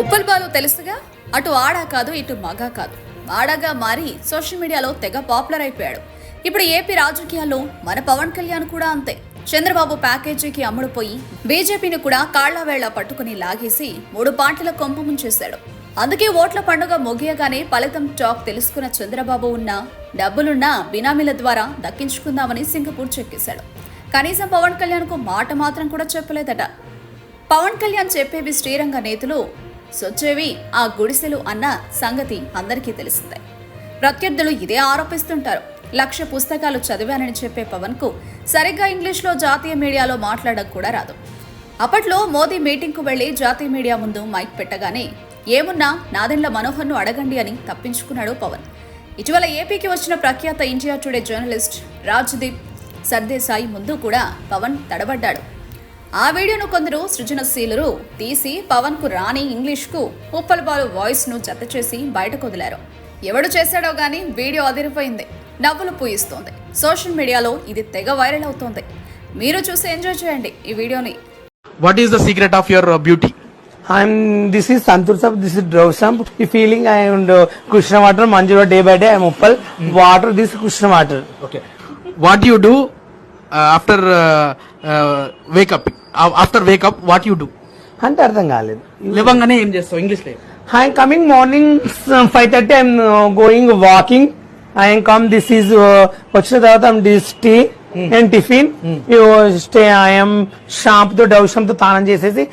ఉప్పల్ బాలు తెలుసుగా? అటు ఆడా కాదు ఇటు మగా కాదు. ఆడాగా మారి సోషల్ మీడియాలో తెగ పాపులర్ అయిపోయాడు. ఇప్పుడు ఏపీ రాజకీయాల్లో మన పవన్ కళ్యాణ్ కూడా అంతే. చంద్రబాబు ప్యాకేజీకి అమ్ముడుపోయి బీజేపీని కూడా కాళ్ళవేళ్ళ పట్టుకుని లాగేసి మూడు పార్టీల కొంపు ముంచేశాడు. అందుకే ఓట్ల పండుగ ముగియగానే ఫలితం టాక్ తెలుసుకున్న చంద్రబాబు ఉన్న డబ్బులున్న బినామీల ద్వారా దక్కించుకుందామని సింగపూర్ చెక్కేశాడు. కనీసం పవన్ కళ్యాణ్కు మాట మాత్రం కూడా చెప్పలేదట. పవన్ కళ్యాణ్ చెప్పేవి శ్రీరంగ నేతలు సొచ్చేవి ఆ గుడిసెలు అన్న సంగతి అందరికీ తెలిసిందే. ప్రత్యర్థులు ఇదే ఆరోపిస్తుంటారు. లక్ష పుస్తకాలు చదివానని చెప్పే పవన్కు సరిగ్గా ఇంగ్లీష్లో జాతీయ మీడియాలో మాట్లాడడం కూడా రాదు. అప్పట్లో మోదీ మీటింగ్కు వెళ్ళి జాతీయ మీడియా ముందు మైక్ పెట్టగానే ఏమున్నా నాదెండ్ల మనోహర్ను అడగండి అని తప్పించుకున్నాడు పవన్. ఇటీవల ఏపీకి వచ్చిన ప్రఖ్యాత India Today journalist Rajdeep Sardesai ముందు కూడా పవన్ తడబడ్డాడు. ఆ వీడియోను కొందరు సృజనశీలరు తీసి పవన్కు రాని ఇంగ్లీష్కు ఉప్పలపాలు వాయిస్ను జత చేసి బయటకు వదిలారు. ఎవడు చేశాడో గానీ వీడియో అదిరిపోయింది. నవ్వులు పూయిస్తోంది. సోషల్ మీడియాలో ఇది తెగ వైరల్ అవుతోంది. మీరు చూసి ఎంజాయ్ చేయండి ఈ వీడియోని. What is the secret of your beauty I'm this is Santoor soap this is డ్రౌ soap ఈ feeling I and Krishna water Manju day by day I Uppal water this Krishna water okay what you do Uh, after wake up, what you do? అంటే అర్థం కాలేదు. లేవంగానే ఏం చేస్తావు ఇంగ్లీష్లో? I coming morning five thirty I'm going walking I'm come this is వచ్చిన తర్వాత I'm this tea and tiffin stay I'm షాంప్తో Dove షాంప్తో తానం చేసేసి